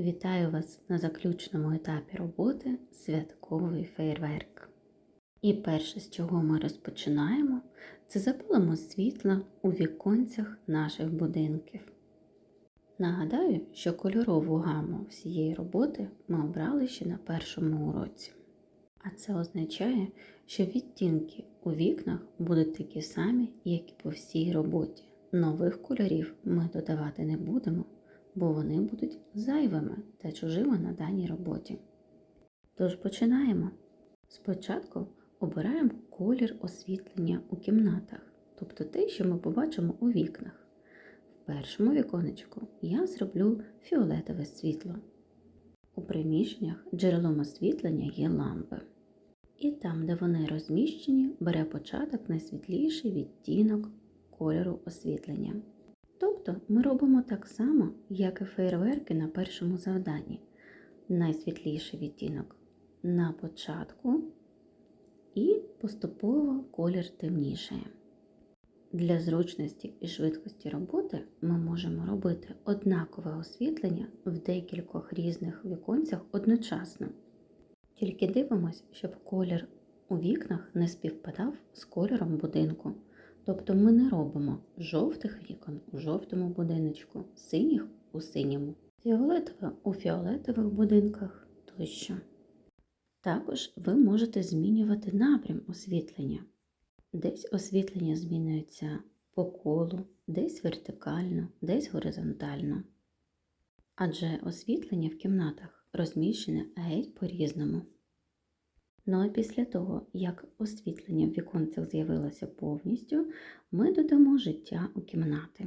Вітаю вас на заключному етапі роботи святковий фейерверк. І перше, з чого ми розпочинаємо, це запалимо світла у віконцях наших будинків. Нагадаю, що кольорову гаму всієї роботи ми обрали ще на першому уроці. А це означає, що відтінки у вікнах будуть такі самі, як і по всій роботі. Нових кольорів ми додавати не будемо, бо вони будуть зайвими та чужими на даній роботі. Тож починаємо. Спочатку обираємо колір освітлення у кімнатах, тобто те, що ми побачимо у вікнах. В першому віконечку я зроблю фіолетове світло. У приміщеннях джерелом освітлення є лампи. І там, де вони розміщені, бере початок найсвітліший відтінок кольору освітлення. Тобто ми робимо так само, як і фейерверки на першому завданні. Найсвітліший відтінок на початку і поступово колір темнішає. Для зручності і швидкості роботи ми можемо робити однакове освітлення в декількох різних віконцях одночасно. Тільки дивимось, щоб колір у вікнах не співпадав з кольором будинку. Тобто ми не робимо жовтих вікон у жовтому будиночку, синіх у синьому, фіолетове у фіолетових будинках тощо. Також ви можете змінювати напрям освітлення. Десь освітлення змінюється по колу, десь вертикально, десь горизонтально. Адже освітлення в кімнатах розміщене геть по-різному. Ну а після того, як освітлення в віконцях з'явилося повністю, ми додамо життя у кімнати.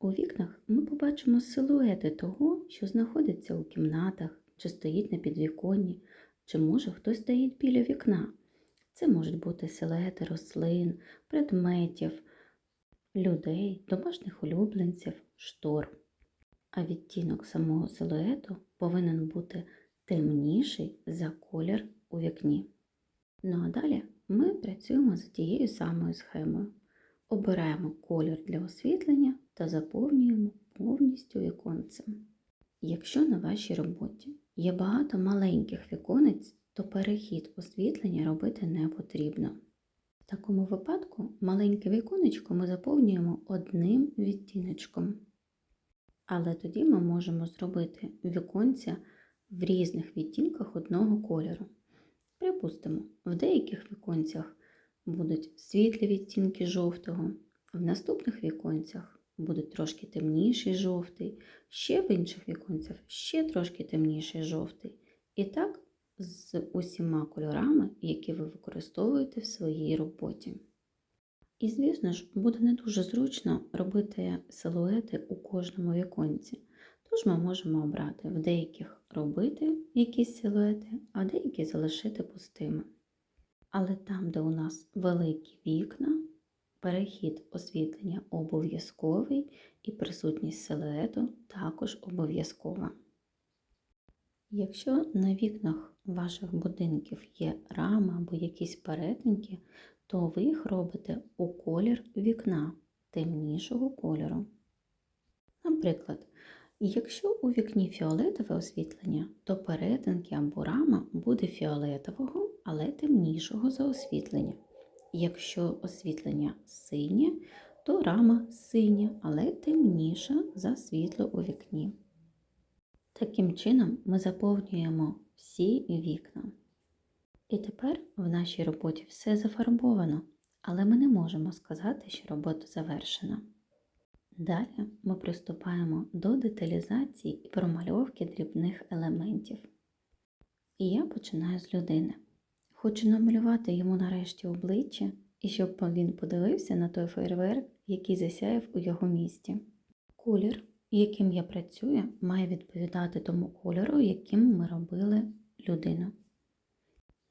У вікнах ми побачимо силуети того, що знаходиться у кімнатах, чи стоїть на підвіконні, чи може хтось стоїть біля вікна. Це можуть бути силуети рослин, предметів, людей, домашніх улюбленців, штор. А відтінок самого силуету повинен бути темніший за колір у вікні. Ну а далі ми працюємо за тією самою схемою. Обираємо колір для освітлення та заповнюємо повністю віконцем. Якщо на вашій роботі є багато маленьких віконець, то перехід освітлення робити не потрібно. В такому випадку маленьке віконечко ми заповнюємо одним відтіночком. Але тоді ми можемо зробити віконця в різних відтінках одного кольору. Припустимо, в деяких віконцях будуть світлі відтінки жовтого, в наступних віконцях будуть трошки темніший жовтий, ще в інших віконцях ще трошки темніший жовтий. І так з усіма кольорами, які ви використовуєте в своїй роботі. І, звісно ж, буде не дуже зручно робити силуети у кожному віконці. Тож ми можемо обрати в деяких робити якісь силуети, а деякі залишити пустими. Але там, де у нас великі вікна, перехід освітлення обов'язковий і присутність силуету також обов'язкова. Якщо на вікнах ваших будинків є рама або якісь перетинки, то ви їх робите у колір вікна темнішого кольору. Наприклад, якщо у вікні фіолетове освітлення, то перетинки або рама буде фіолетового, але темнішого за освітлення. Якщо освітлення синє, то рама синя, але темніша за світло у вікні. Таким чином ми заповнюємо всі вікна. І тепер в нашій роботі все зафарбовано, але ми не можемо сказати, що робота завершена. Далі ми приступаємо до деталізації і промальовки дрібних елементів. І я починаю з людини. Хочу намалювати йому нарешті обличчя і щоб він подивився на той фейерверк, який засяяв у його місті. Колір, яким я працюю, має відповідати тому кольору, яким ми робили людину.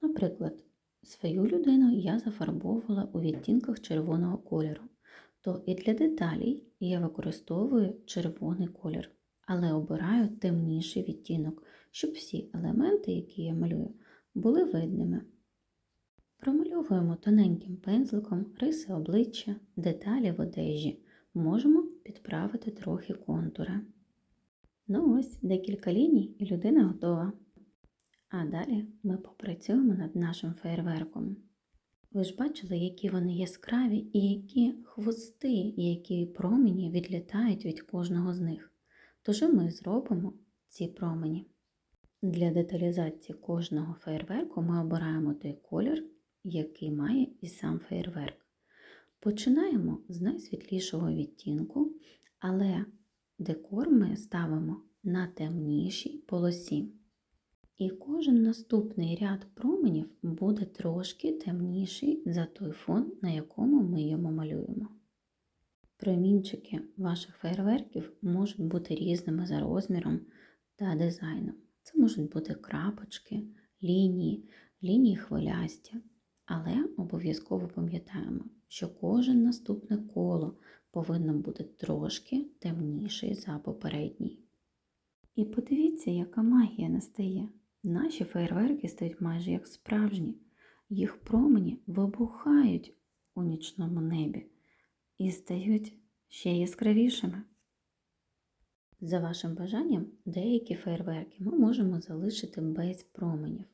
Наприклад, свою людину я зафарбовувала у відтінках червоного кольору, то і для деталей я використовую червоний колір, але обираю темніший відтінок, щоб всі елементи, які я малюю, були видними. Промальовуємо тоненьким пензликом риси обличчя, деталі в одежі, можемо підправити трохи контури. Ну ось декілька ліній і людина готова. А далі ми попрацюємо над нашим феєрверком. Ви ж бачили, які вони яскраві і які хвости, які промені відлітають від кожного з них. Тож ми зробимо ці промені. Для деталізації кожного феєрверку ми обираємо той колір, який має і сам феєрверк. Починаємо з найсвітлішого відтінку, але декор ми ставимо на темнішій полосі. І кожен наступний ряд променів буде трошки темніший за той фон, на якому ми його малюємо. Промінчики ваших фейерверків можуть бути різними за розміром та дизайном. Це можуть бути крапочки, лінії, лінії хвилясті. Але обов'язково пам'ятаємо, що кожен наступне коло повинно бути трошки темніший за попередній. І подивіться, яка магія настає. Наші фейерверки стають майже як справжні. Їх промені вибухають у нічному небі і стають ще яскравішими. За вашим бажанням, деякі фейерверки ми можемо залишити без променів.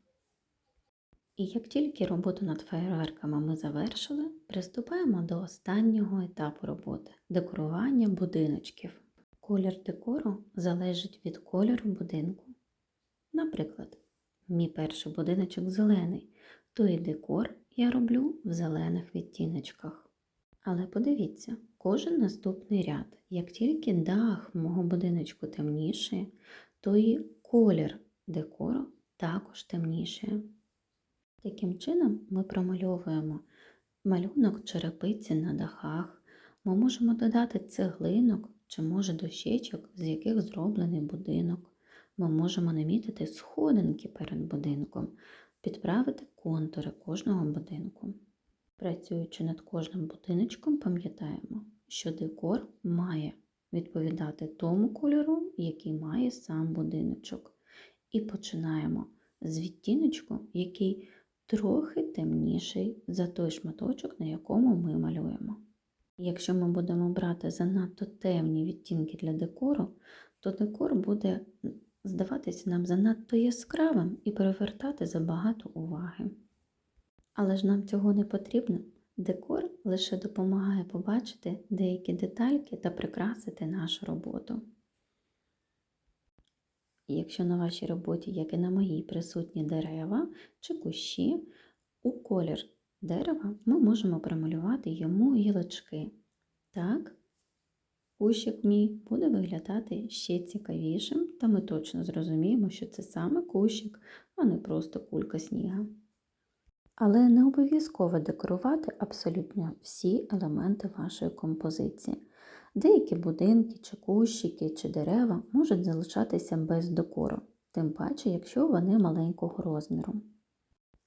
І як тільки роботу над фейерверками ми завершили, приступаємо до останнього етапу роботи декорування будиночків. Колір декору залежить від кольору будинку. Наприклад, мій перший будиночок зелений, то і декор я роблю в зелених відтіночках. Але подивіться, кожен наступний ряд, як тільки дах мого будиночку темнішає, то і колір декору також темнішає. Таким чином ми промальовуємо малюнок черепиці на дахах, ми можемо додати цеглинок чи може дощечок, з яких зроблений будинок. Ми можемо намітити сходинки перед будинком, підправити контури кожного будинку. Працюючи над кожним будиночком, пам'ятаємо, що декор має відповідати тому кольору, який має сам будиночок. І починаємо з відтіночку, який трохи темніший за той шматочок, на якому ми малюємо. Якщо ми будемо брати занадто темні відтінки для декору, то декор буде здаватися нам занадто яскравим і привертати забагато уваги. Але ж нам цього не потрібно. Декор лише допомагає побачити деякі детальки та прикрасити нашу роботу. Якщо на вашій роботі, як і на моїй, присутні дерева чи кущі, у колір дерева ми можемо промалювати йому гілочки. Так, кущик мій буде виглядати ще цікавішим, та ми точно зрозуміємо, що це саме кущик, а не просто кулька сніга. Але не обов'язково декорувати абсолютно всі елементи вашої композиції. Деякі будинки, чи кущики, чи дерева можуть залишатися без декору, тим паче, якщо вони маленького розміру.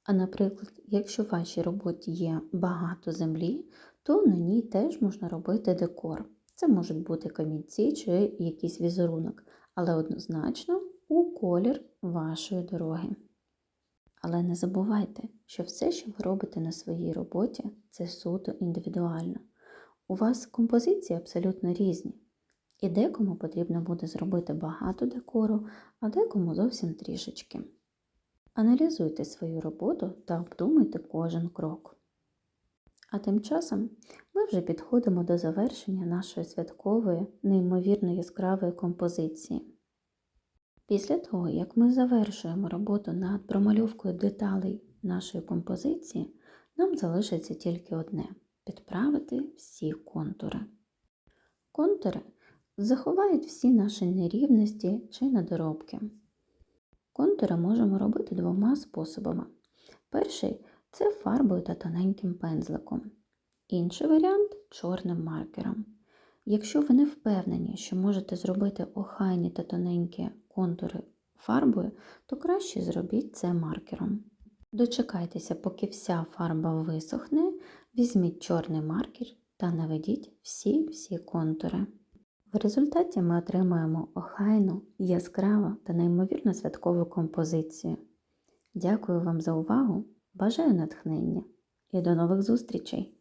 А наприклад, якщо в вашій роботі є багато землі, то на ній теж можна робити декор. Це можуть бути камінці чи якийсь візерунок, але однозначно у колір вашої дороги. Але не забувайте, що все, що ви робите на своїй роботі, це суто індивідуально. У вас композиції абсолютно різні. І декому потрібно буде зробити багато декору, а декому зовсім трішечки. Аналізуйте свою роботу та обдумуйте кожен крок. А тим часом ми вже підходимо до завершення нашої святкової, неймовірно яскравої композиції. Після того, як ми завершуємо роботу над промальовкою деталей нашої композиції, нам залишиться тільки одне підправити всі контури. Контури заховають всі наші нерівності чи недоробки. Контури можемо робити двома способами. Перший це фарбою та тоненьким пензликом. Інший варіант чорним маркером. Якщо ви не впевнені, що можете зробити охайні та тоненькі контури фарбою, то краще зробіть це маркером. Дочекайтеся, поки вся фарба висохне, візьміть чорний маркер та наведіть всі-всі контури. В результаті ми отримаємо охайну, яскраву та неймовірно святкову композицію. Дякую вам за увагу! Бажаю натхнення і до нових зустрічей!